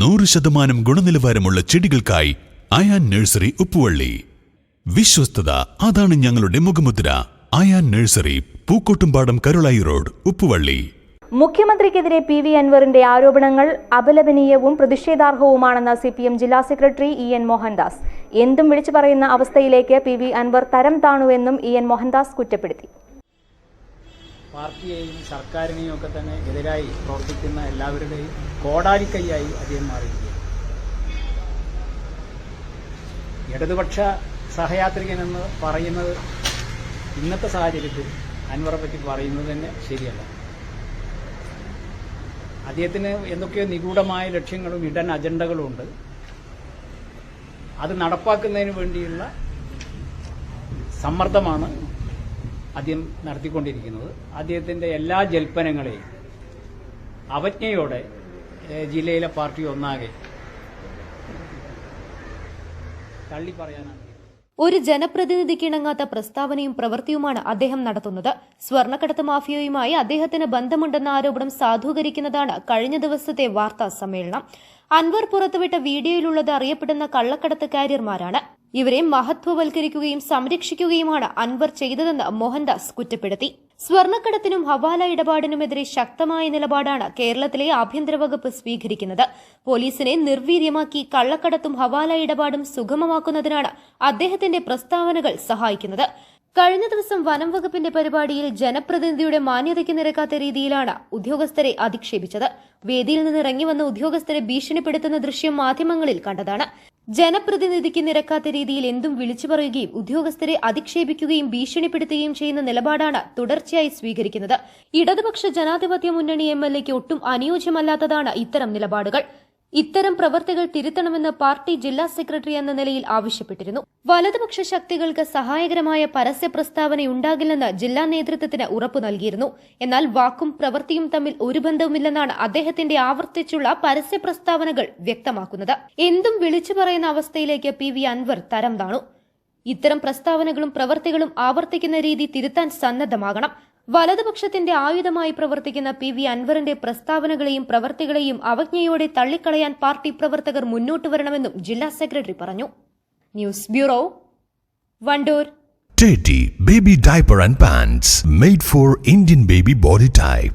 നൂറ് ശതമാനം ഗുണനിലവാരമുള്ള ചെടികൾക്കായി അയാൻ നഴ്സറി ഉപ്പുവള്ളി. വിശ്വസ്തത അതാണ് ഞങ്ങളുടെ മുഖമുദ്ര. Ayan nursery Pookkottumpadam Karulai road Uppuvalli. മുഖ്യമന്ത്രിക്കെതിരെ പി വി അൻവറിന്റെ ആരോപണങ്ങൾ അപലപനീയവും പ്രതിഷേധാർഹവുമാണെന്ന് സി പി എം ജില്ലാ സെക്രട്ടറി ഇ എൻ മോഹൻദാസ്. എന്തും വിളിച്ചു പറയുന്ന അവസ്ഥയിലേക്ക് പി വി അൻവർ തരം താണുവെന്നും ഇ എൻ മോഹൻദാസ് കുറ്റപ്പെടുത്തി. പാർട്ടിയെയും സർക്കാരിനെയും ഒക്കെ തന്നെ എതിരായി പ്രവർത്തിക്കുന്ന എല്ലാവരുടെയും കോടാലിക്കൈയായി അദ്ദേഹം മാറിയിരിക്കുകയാണ്. ഇടതുപക്ഷ സഹയാത്രികൻ എന്ന് പറയുന്നത് ഇന്നത്തെ സാഹചര്യത്തിൽ അൻവറെ പറ്റി പറയുന്നത് തന്നെ ശരിയല്ല. അദ്ദേഹത്തിന് എന്തൊക്കെയോ നിഗൂഢമായ ലക്ഷ്യങ്ങളും ഇടൻ അജണ്ടകളും ഉണ്ട്. അത് നടപ്പാക്കുന്നതിന് വേണ്ടിയുള്ള സമ്മർദ്ദമാണ് അദ്ദേഹം നടത്തിക്കൊണ്ടിരിക്കുന്നത്. അദ്ദേഹത്തിന്റെ എല്ലാ ജൽപ്പനങ്ങളെയും അവജ്ഞയോടെ ജില്ലയിലെ പാർട്ടി ഒന്നാകെ തള്ളി പറയാനാണ്. ഒരു ജനപ്രതിനിധിക്കിണങ്ങാത്ത പ്രസ്താവനയും പ്രവൃത്തിയുമാണ് അദ്ദേഹം നടത്തുന്നത്. സ്വർണക്കടത്ത് മാഫിയയുമായി അദ്ദേഹത്തിന് ബന്ധമുണ്ടെന്ന ആരോപണം സാധൂകരിക്കുന്നതാണ് കഴിഞ്ഞ ദിവസത്തെ വാർത്താ സമ്മേളനം. അൻവർ പുറത്തുവിട്ട വീഡിയോയിലുള്ളത് അറിയപ്പെടുന്ന കള്ളക്കടത്ത് കാരിയർമാരാണ് ഇവരെ മഹത്വവൽക്കരിക്കുകയും സംരക്ഷിക്കുകയുമാണ് അൻവർ ചെയ്തതെന്ന് മോഹൻദാസ് കുറ്റപ്പെടുത്തി. സ്വർണക്കടത്തിനും ഹവാല ഇടപാടിനുമെതിരെ ശക്തമായ നിലപാടാണ് കേരളത്തിലെ ആഭ്യന്തര വകുപ്പ് സ്വീകരിക്കുന്നത്. പോലീസിനെ നിർവീര്യമാക്കി കള്ളക്കടത്തും ഹവാല ഇടപാടും സുഗമമാക്കുന്നതിനാണ് അദ്ദേഹത്തിന്റെ പ്രസ്താവനകൾ സഹായിക്കുന്നത്. കഴിഞ്ഞ ദിവസം വനം വകുപ്പിന്റെ പരിപാടിയിൽ ജനപ്രതിനിധിയുടെ മാന്യതയ്ക്ക് നിരക്കാത്ത രീതിയിലാണ് ഉദ്യോഗസ്ഥരെ അധിക്ഷേപിച്ചത്. വേദിയിൽ നിന്ന് ഇറങ്ങി വന്ന ഉദ്യോഗസ്ഥരെ ഭീഷണിപ്പെടുത്തുന്ന ദൃശ്യം മാധ്യമങ്ങളിൽ കണ്ടതാണ്. ജനപ്രതിനിധിക്ക് നിരക്കാത്ത രീതിയിൽ എന്തും വിളിച്ചു പറയുകയും ഉദ്യോഗസ്ഥരെ അധിക്ഷേപിക്കുകയും ഭീഷണിപ്പെടുത്തുകയും ചെയ്യുന്ന നിലപാടാണ് തുടർച്ചയായി സ്വീകരിക്കുന്നത്. ഇടതുപക്ഷ ജനാധിപത്യ മുന്നണി എം എൽ എക്ക് ഒട്ടും അനുയോജ്യമല്ലാത്തതാണ് ഇത്തരം നിലപാടുകൾ. ഇത്തരം പ്രവർത്തികൾ തിരുത്തണമെന്ന് പാർട്ടി ജില്ലാ സെക്രട്ടറി എന്ന നിലയിൽ ആവശ്യപ്പെട്ടിരുന്നു. വലതുപക്ഷ ശക്തികൾക്ക് സഹായകരമായ പരസ്യ പ്രസ്താവനയുണ്ടാകില്ലെന്ന് ജില്ലാ നേതൃത്വത്തിന് ഉറപ്പു നൽകിയിരുന്നു. എന്നാൽ വാക്കും പ്രവൃത്തിയും തമ്മിൽ ഒരു ബന്ധവുമില്ലെന്നാണ് അദ്ദേഹത്തിന്റെ ആവർത്തിച്ചുള്ള പരസ്യ പ്രസ്താവനകൾ വ്യക്തമാക്കുന്നത്. എന്തും വിളിച്ചു പറയുന്ന അവസ്ഥയിലേക്ക് പി വി അൻവർ തരം താണു. ഇത്തരം പ്രസ്താവനകളും പ്രവർത്തികളും ആവർത്തിക്കുന്ന രീതി തിരുത്താൻ സന്നദ്ധമാകണം. വലതുപക്ഷത്തിന്റെ ആയുധമായി പ്രവർത്തിക്കുന്ന പി വി അൻവറിന്റെ പ്രസ്താവനകളെയും പ്രവർത്തികളെയും അവജ്ഞയോടെ തള്ളിക്കളയാൻ പാർട്ടി പ്രവർത്തകർ മുന്നോട്ട് വരണമെന്നും ജില്ലാ സെക്രട്ടറി പറഞ്ഞു news bureau Wandoor Teddy Baby Diaper and Pants made for Indian baby body type.